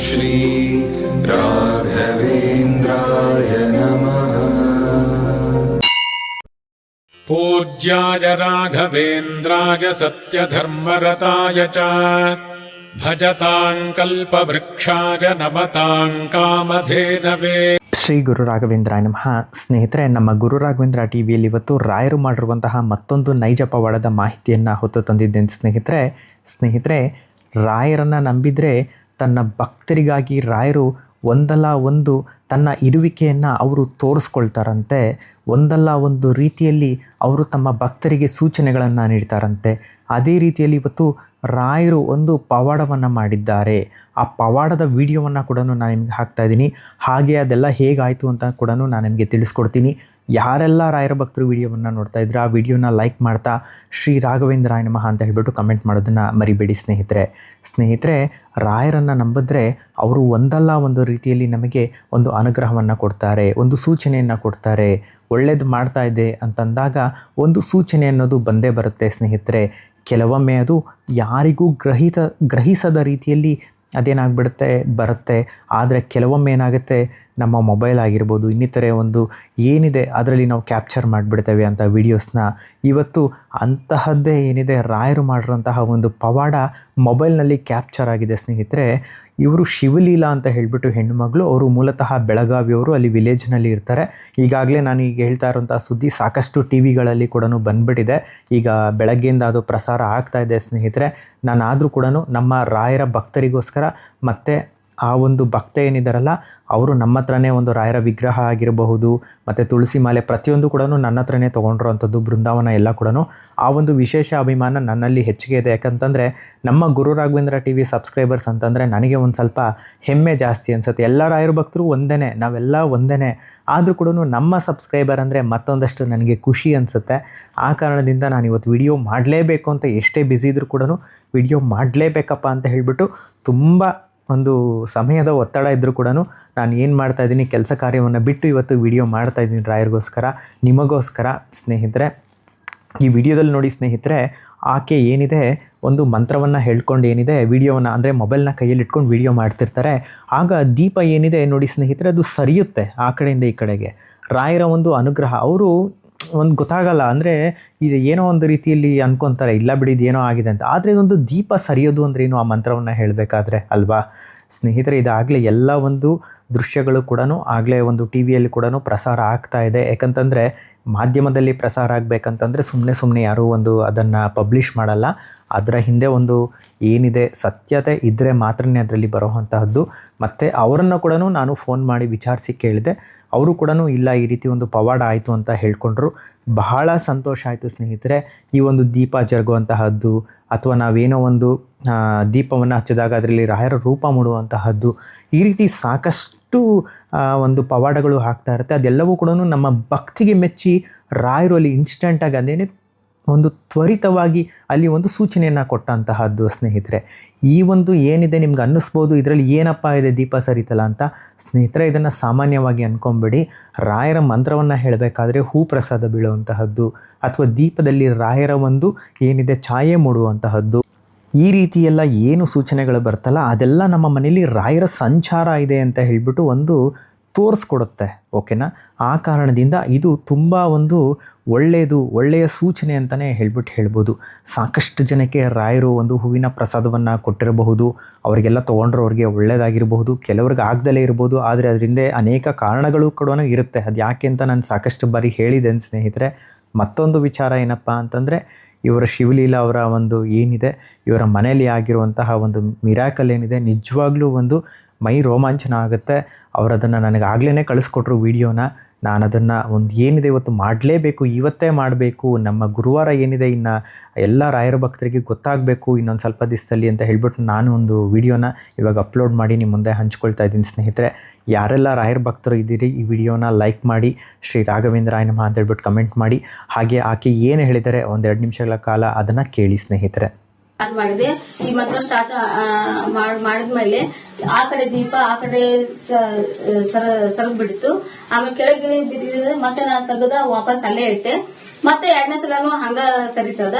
श्री राघवेन्द्राय नमः पूज्याय राघवेन्द्राय सत्यधर्मरताय च भजताम् कल्पवृक्षाय नमताम् कामधेनवे ಶ್ರೀ ಗುರು ರಾಘವೇಂದ್ರ ನಮಃ ಸ್ನೇಹಿತರೆ ನಮ್ಮ ಗುರು ರಾಘವೇಂದ್ರ ಟಿ ವಿಯಲ್ಲಿ ಇವತ್ತು ರಾಯರು ಮಾಡಿರುವಂತಹ ಮತ್ತೊಂದು ನೈಜ ಪವಾಡದ ಮಾಹಿತಿಯನ್ನು ಹೊತ್ತು ತಂದಿದ್ದೇನೆ ಸ್ನೇಹಿತರೆ ಸ್ನೇಹಿತರೆ ರಾಯರನ್ನು ನಂಬಿದರೆ ತನ್ನ ಭಕ್ತರಿಗಾಗಿ ರಾಯರು ಒಂದಲ್ಲ ಒಂದು ತನ್ನ ಇರುವಿಕೆಯನ್ನು ಅವರು ತೋರಿಸ್ಕೊಳ್ತಾರಂತೆ, ಒಂದಲ್ಲ ಒಂದು ರೀತಿಯಲ್ಲಿ ಅವರು ತಮ್ಮ ಭಕ್ತರಿಗೆ ಸೂಚನೆಗಳನ್ನು ನೀಡ್ತಾರಂತೆ. ಅದೇ ರೀತಿಯಲ್ಲಿ ಇವತ್ತು ರಾಯರು ಒಂದು ಪವಾಡವನ್ನು ಮಾಡಿದ್ದಾರೆ. ಆ ಪವಾಡದ ವಿಡಿಯೋವನ್ನು ಕೂಡ ನಾನು ನಿಮಗೆ ಹಾಕ್ತಾ ಇದ್ದೀನಿ. ಹಾಗೆ ಅದೆಲ್ಲ ಹೇಗಾಯಿತು ಅಂತ ಕೂಡ ನಾನು ನಿಮಗೆ ತಿಳಿಸ್ಕೊಡ್ತೀನಿ. ಯಾರೆಲ್ಲ ರಾಯರ ಭಕ್ತರು ವಿಡಿಯೋವನ್ನು ನೋಡ್ತಾ ಇದ್ರೆ ಆ ವಿಡಿಯೋನ ಲೈಕ್ ಮಾಡ್ತಾ ಶ್ರೀ ರಾಘವೇಂದ್ರಾಯ ನಮಃ ಅಂತ ಹೇಳಿಬಿಟ್ಟು ಕಮೆಂಟ್ ಮಾಡೋದನ್ನು ಮರಿಬೇಡಿ ಸ್ನೇಹಿತರೆ. ಸ್ನೇಹಿತರೆ, ರಾಯರನ್ನು ನಂಬಿದ್ರೆ ಅವರು ಒಂದಲ್ಲ ಒಂದು ರೀತಿಯಲ್ಲಿ ನಮಗೆ ಒಂದು ಅನುಗ್ರಹವನ್ನು ಕೊಡ್ತಾರೆ, ಒಂದು ಸೂಚನೆಯನ್ನು ಕೊಡ್ತಾರೆ. ಒಳ್ಳೇದು ಮಾಡ್ತಾ ಇದೆ ಅಂತಂದಾಗ ಒಂದು ಸೂಚನೆ ಅನ್ನೋದು ಬಂದೇ ಬರುತ್ತೆ ಸ್ನೇಹಿತರೆ. ಕೆಲವೊಮ್ಮೆ ಅದು ಯಾರಿಗೂ ಗ್ರಹಿತ, ಗ್ರಹಿಸದ ರೀತಿಯಲ್ಲಿ ಅದೇನಾಗ್ಬಿಡುತ್ತೆ, ಬರುತ್ತೆ. ಆದರೆ ಕೆಲವೊಮ್ಮೆ ಏನಾಗುತ್ತೆ ನಮ್ಮ ಮೊಬೈಲ್ ಆಗಿರ್ಬೋದು, ಇನ್ನಿತರೆ ಒಂದು ಏನಿದೆ ಅದರಲ್ಲಿ ನಾವು ಕ್ಯಾಪ್ಚರ್ ಮಾಡಿಬಿಡ್ತೇವೆ ಅಂತ ವೀಡಿಯೋಸ್ನ. ಇವತ್ತು ಅಂತಹದ್ದೇ ಏನಿದೆ, ರಾಯರು ಮಾಡಿರೋಂತಹ ಒಂದು ಪವಾಡ ಮೊಬೈಲ್ನಲ್ಲಿ ಕ್ಯಾಪ್ಚರ್ ಆಗಿದೆ ಸ್ನೇಹಿತರೆ. ಇವರು ಶಿವಲೀಲಾ ಅಂತ ಹೇಳಿಬಿಟ್ಟು ಹೆಣ್ಣುಮಗಳು, ಅವರು ಮೂಲತಃ ಬೆಳಗಾವಿಯವರು, ಅಲ್ಲಿ ವಿಲೇಜ್ನಲ್ಲಿ ಇರ್ತಾರೆ. ಈಗಾಗಲೇ ನಾನು ಈಗ ಹೇಳ್ತಾ ಇರೋಂಥ ಸುದ್ದಿ ಸಾಕಷ್ಟು ಟಿ ವಿಗಳಲ್ಲಿ ಕೂಡ ಬಂದ್ಬಿಟ್ಟಿದೆ. ಈಗ ಬೆಳಗ್ಗೆಯಿಂದ ಅದು ಪ್ರಸಾರ ಆಗ್ತಾ ಇದೆ ಸ್ನೇಹಿತರೆ. ನಾನಾದರೂ ಕೂಡ ನಮ್ಮ ರಾಯರ ಭಕ್ತರಿಗೋಸ್ಕರ ಮತ್ತು ಆ ಒಂದು ಭಕ್ತ ಏನಿದ್ದಾರಲ್ಲ ಅವರು ನಮ್ಮ ಹತ್ರನೇ ಒಂದು ರಾಯರ ವಿಗ್ರಹ ಆಗಿರಬಹುದು, ಮತ್ತು ತುಳಸಿ ಮಾಲೆ ಪ್ರತಿಯೊಂದು ಕೂಡ ನನ್ನ ಹತ್ರನೇ ತೊಗೊಂಡಿರೋವಂಥದ್ದು, ಬೃಂದಾವನ ಎಲ್ಲ ಕೂಡ ಆ ಒಂದು ವಿಶೇಷ ಅಭಿಮಾನ ನನ್ನಲ್ಲಿ ಹೆಚ್ಚಿಗೆ ಇದೆ. ಯಾಕಂತಂದರೆ, ನಮ್ಮ Guru Raghavendra T V subscribers ಅಂತಂದರೆ ನನಗೆ ಒಂದು ಸ್ವಲ್ಪ ಹೆಮ್ಮೆ ಜಾಸ್ತಿ ಅನ್ಸುತ್ತೆ. ಎಲ್ಲ ರಾಯರ ಭಕ್ತರು ಒಂದೇ ನಾವೆಲ್ಲ ಒಂದೇ ಆದರೂ ಕೂಡ ನಮ್ಮ ಸಬ್ಸ್ಕ್ರೈಬರ್ ಅಂದರೆ ಮತ್ತೊಂದಷ್ಟು ನನಗೆ ಖುಷಿ ಅನಿಸುತ್ತೆ. ಆ ಕಾರಣದಿಂದ ನಾನು ಇವತ್ತು ವಿಡಿಯೋ ಮಾಡಲೇಬೇಕು ಅಂತ ಎಷ್ಟೇ ಬ್ಯುಸಿ ಇದ್ರೂ ಕೂಡ ವಿಡಿಯೋ ಮಾಡಲೇಬೇಕಪ್ಪ ಅಂತ ಹೇಳಿಬಿಟ್ಟು ತುಂಬ ಒಂದು ಸಮಯದ ಒತ್ತಡ ಇದ್ದರೂ ಕೂಡ ನಾನು ಏನು ಮಾಡ್ತಾ ಇದ್ದೀನಿ, ಕೆಲಸ ಕಾರ್ಯವನ್ನು ಬಿಟ್ಟು ಇವತ್ತು ವಿಡಿಯೋ ಮಾಡ್ತಾ ಇದ್ದೀನಿ ರಾಯರ್ಗೋಸ್ಕರ. ನಿಮಗೋಸ್ಕರ ಸ್ನೇಹಿತರೆ, ಈ ವಿಡಿಯೋದಲ್ಲಿ ನೋಡಿ ಸ್ನೇಹಿತರೆ, ಆಕೆ ಏನಿದೆ, ಒಂದು ಮಂತ್ರವನ್ನು ಹೇಳ್ಕೊಂಡು ಏನಿದೆ, ವಿಡಿಯೋವನ್ನು ಅಂದರೆ ಮೊಬೈಲ್ನ ಕೈಯಲ್ಲಿ ಇಟ್ಕೊಂಡು ವಿಡಿಯೋ ಮಾಡ್ತಿರ್ತಾರೆ. ಆಗ ದೀಪ ಏನಿದೆ ನೋಡಿ ಸ್ನೇಹಿತರೆ, ಅದು ಸರಿಯುತ್ತೆ ಆ ಕಡೆಯಿಂದ ಈ ಕಡೆಗೆ. ರಾಯರ ಒಂದು ಅನುಗ್ರಹ, ಅವರು ಒಂದು ಗೊತ್ತಾಗಲ್ಲ. ಅಂದರೆ ಇದು ಏನೋ ಒಂದು ರೀತಿಯಲ್ಲಿ ಅನ್ಕೊತಾರೆ, ಇಲ್ಲ ಬಿಡಿ ಇದು ಏನೋ ಆಗಿದೆ ಅಂತ. ಆದರೆ ಒಂದು ದೀಪ ಸರಿಯೋದು ಅಂದ್ರೇನು ಆ ಮಂತ್ರವನ್ನು ಹೇಳಬೇಕಾದ್ರೆ ಅಲ್ವಾ? ಸ್ನೇಹಿತರೆ, ಇದಾಗಲೇ ಎಲ್ಲ ಒಂದು ದೃಶ್ಯಗಳು ಕೂಡ ಆಗಲೇ ಒಂದು ಟಿ ವಿಯಲ್ಲಿ ಕೂಡ ಪ್ರಸಾರ ಆಗ್ತಾ ಇದೆ. ಯಾಕಂತಂದರೆ ಮಾಧ್ಯಮದಲ್ಲಿ ಪ್ರಸಾರ ಆಗಬೇಕಂತಂದರೆ ಸುಮ್ಮನೆ ಸುಮ್ಮನೆ ಯಾರೂ ಒಂದು ಅದನ್ನು ಪಬ್ಲಿಷ್ ಮಾಡಲ್ಲ. ಅದರ ಹಿಂದೆ ಒಂದು ಏನಿದೆ, ಸತ್ಯತೆ ಇದ್ದರೆ ಮಾತ್ರನೇ ಅದರಲ್ಲಿ ಬರೋವಂತಹದ್ದು. ಮತ್ತು ಅವರನ್ನು ಕೂಡ ನಾನು ಫೋನ್ ಮಾಡಿ ವಿಚಾರಿಸಿ ಕೇಳಿದೆ. ಅವರು ಕೂಡ ಇಲ್ಲ, ಈ ರೀತಿ ಒಂದು ಪವಾಡ ಆಯಿತು ಅಂತ ಹೇಳ್ಕೊಂಡ್ರು. ಬಹಳ ಸಂತೋಷ ಆಯಿತು ಸ್ನೇಹಿತರೆ, ಈ ಒಂದು ದೀಪ ಜರುಗುವಂತಹದ್ದು ಅಥವಾ ನಾವೇನೋ ಒಂದು ದೀಪವನ್ನು ಹಚ್ಚಿದಾಗ ಅದರಲ್ಲಿ ರಾಯರ ರೂಪ ಮೂಡುವಂತಹದ್ದು ಈ ರೀತಿ ಸಾಕಷ್ಟು ಆ, ಒಂದು ಪವಾಡಗಳು ಹಾಕ್ತಾ ಇರುತ್ತೆ. ಅದೆಲ್ಲವೂ ಕೂಡ ನಮ್ಮ ಭಕ್ತಿಗೆ ಮೆಚ್ಚಿ ರಾಯರು ಅಲ್ಲಿ ಇನ್ಸ್ಟೆಂಟಾಗಿ ಅದೇನೇ ಒಂದು ತ್ವರಿತವಾಗಿ ಅಲ್ಲಿ ಒಂದು ಸೂಚನೆಯನ್ನು ಕೊಟ್ಟಂತಹದ್ದು ಸ್ನೇಹಿತರೆ. ಈ ಒಂದು ಏನಿದೆ ನಿಮ್ಗೆ ಅನ್ನಿಸ್ಬೋದು ಇದರಲ್ಲಿ ಏನಪ್ಪ ಇದೆ ದೀಪ ಸರಿತಲ್ಲ ಅಂತ ಸ್ನೇಹಿತರೆ ಇದನ್ನು ಸಾಮಾನ್ಯವಾಗಿ ಅಂದ್ಕೊಂಬಿಡಿ ರಾಯರ ಮಂತ್ರವನ್ನು ಹೇಳಬೇಕಾದ್ರೆ ಹೂ ಪ್ರಸಾದ ಬೀಳುವಂತಹದ್ದು ಅಥವಾ ದೀಪದಲ್ಲಿ ರಾಯರ ಒಂದು ಏನಿದೆ ಛಾಯೆ ಮೂಡುವಂತಹದ್ದು ಈ ರೀತಿ ಎಲ್ಲ ಏನು ಸೂಚನೆಗಳು ಬರ್ತಲ್ಲ, ಅದೆಲ್ಲ ನಮ್ಮ ಮನೆಯಲ್ಲಿ ರಾಯರ ಸಂಚಾರ ಇದೆ ಅಂತ ಹೇಳಿಬಿಟ್ಟು ಒಂದು ತೋರಿಸ್ಕೊಡುತ್ತೆ, ಓಕೆನಾ? ಆ ಕಾರಣದಿಂದ ಇದು ತುಂಬ ಒಂದು ಒಳ್ಳೆಯದು ಒಳ್ಳೆಯ ಸೂಚನೆ ಅಂತಲೇ ಹೇಳ್ಬಿಟ್ಟು ಹೇಳ್ಬೋದು. ಸಾಕಷ್ಟು ಜನಕ್ಕೆ ರಾಯರು ಒಂದು ಹೂವಿನ ಪ್ರಸಾದವನ್ನು ಕೊಟ್ಟಿರಬಹುದು, ಅವರಿಗೆಲ್ಲ ತೊಗೊಂಡ್ರವ್ರಿಗೆ ಒಳ್ಳೆಯದಾಗಿರಬಹುದು ಕೆಲವ್ರಿಗೆ ಆಗ್ದಲೇ ಇರ್ಬೋದು, ಆದರೆ ಅದರಿಂದ ಅನೇಕ ಕಾರಣಗಳು ಕೂಡ ಇರುತ್ತೆ. ಅದು ಯಾಕೆ ಅಂತ ನಾನು ಸಾಕಷ್ಟು ಬಾರಿ ಹೇಳಿದ್ದೇನೆ ಸ್ನೇಹಿತರೆ. ಮತ್ತೊಂದು ವಿಚಾರ ಏನಪ್ಪ ಅಂತಂದರೆ ಇವರ ಶಿವಲೀಲಾ ಅವರ ಒಂದು ಏನಿದೆ ಇವರ ಮನೆಯಲ್ಲಿ ಆಗಿರುವಂತಹ ಒಂದು ಮಿರಾಕಲ್ ಏನಿದೆ ನಿಜವಾಗ್ಲೂ ಒಂದು ಮೈ ರೋಮಾಂಚನ ಆಗುತ್ತೆ ಅವರು ಅದನ್ನು ನನಗೆ ಆಗಲೇ ಕಳಿಸ್ಕೊಟ್ರು ವಿಡಿಯೋನ. ನಾನು ಅದನ್ನು ಒಂದು ಏನಿದೆ ಇವತ್ತು ಮಾಡಲೇಬೇಕು, ಇವತ್ತೇ ಮಾಡಬೇಕು. ನಮ್ಮ ಗುರುವಾರ ಏನಿದೆ ಇನ್ನು ಎಲ್ಲ ರಾಯರ ಭಕ್ತರಿಗೆ ಗೊತ್ತಾಗಬೇಕು ಇನ್ನೊಂದು ಸ್ವಲ್ಪ ದಿವಸದಲ್ಲಿ ಅಂತ ಹೇಳ್ಬಿಟ್ಟು ನಾನು ಒಂದು ವಿಡಿಯೋನ ಇವಾಗ ಅಪ್ಲೋಡ್ ಮಾಡಿ ನಿಮ್ಮ ಮುಂದೆ ಹಂಚ್ಕೊಳ್ತಾ ಇದ್ದೀನಿ ಸ್ನೇಹಿತರೆ. ಯಾರೆಲ್ಲ ರಾಯರ ಭಕ್ತರು ಇದ್ದೀರಿ, ಈ ವಿಡಿಯೋನ ಲೈಕ್ ಮಾಡಿ, ಶ್ರೀ ರಾಘವೇಂದ್ರ ನಮಃ ಅಂತ ಹೇಳ್ಬಿಟ್ಟು ಕಮೆಂಟ್ ಮಾಡಿ. ಹಾಗೆ ಆಕೆ ಏನು ಹೇಳಿದ್ದಾರೆ, ಒಂದೆರಡು ನಿಮಿಷಗಳ ಕಾಲ ಅದನ್ನು ಕೇಳಿ ಸ್ನೇಹಿತರೆ. ಸ್ಟಾರ್ಟ್ ಮಾಡಿದೆ ಈ ಮಂತ್ರ ಸ್ಟಾರ್ಟ್ ಮಾಡಿದ್ಮೇಲೆ ಆ ಕಡೆ ದೀಪ, ಆ ಕಡೆ ಸರದ್ ಬಿಡಿತು. ಆಮೇಲೆ ಕೆಳಗೆ ಬಿದ್ದಿದ್ರೆ ಮತ್ತೆ ನಾನು ತೆಗೆದ ವಾಪಸ್ ಅಲ್ಲೇ ಇಟ್ಟೆ. ಮತ್ತೆ ಎರಡನೇ ಸಲನು ಹಂಗ ಸರಿತದ.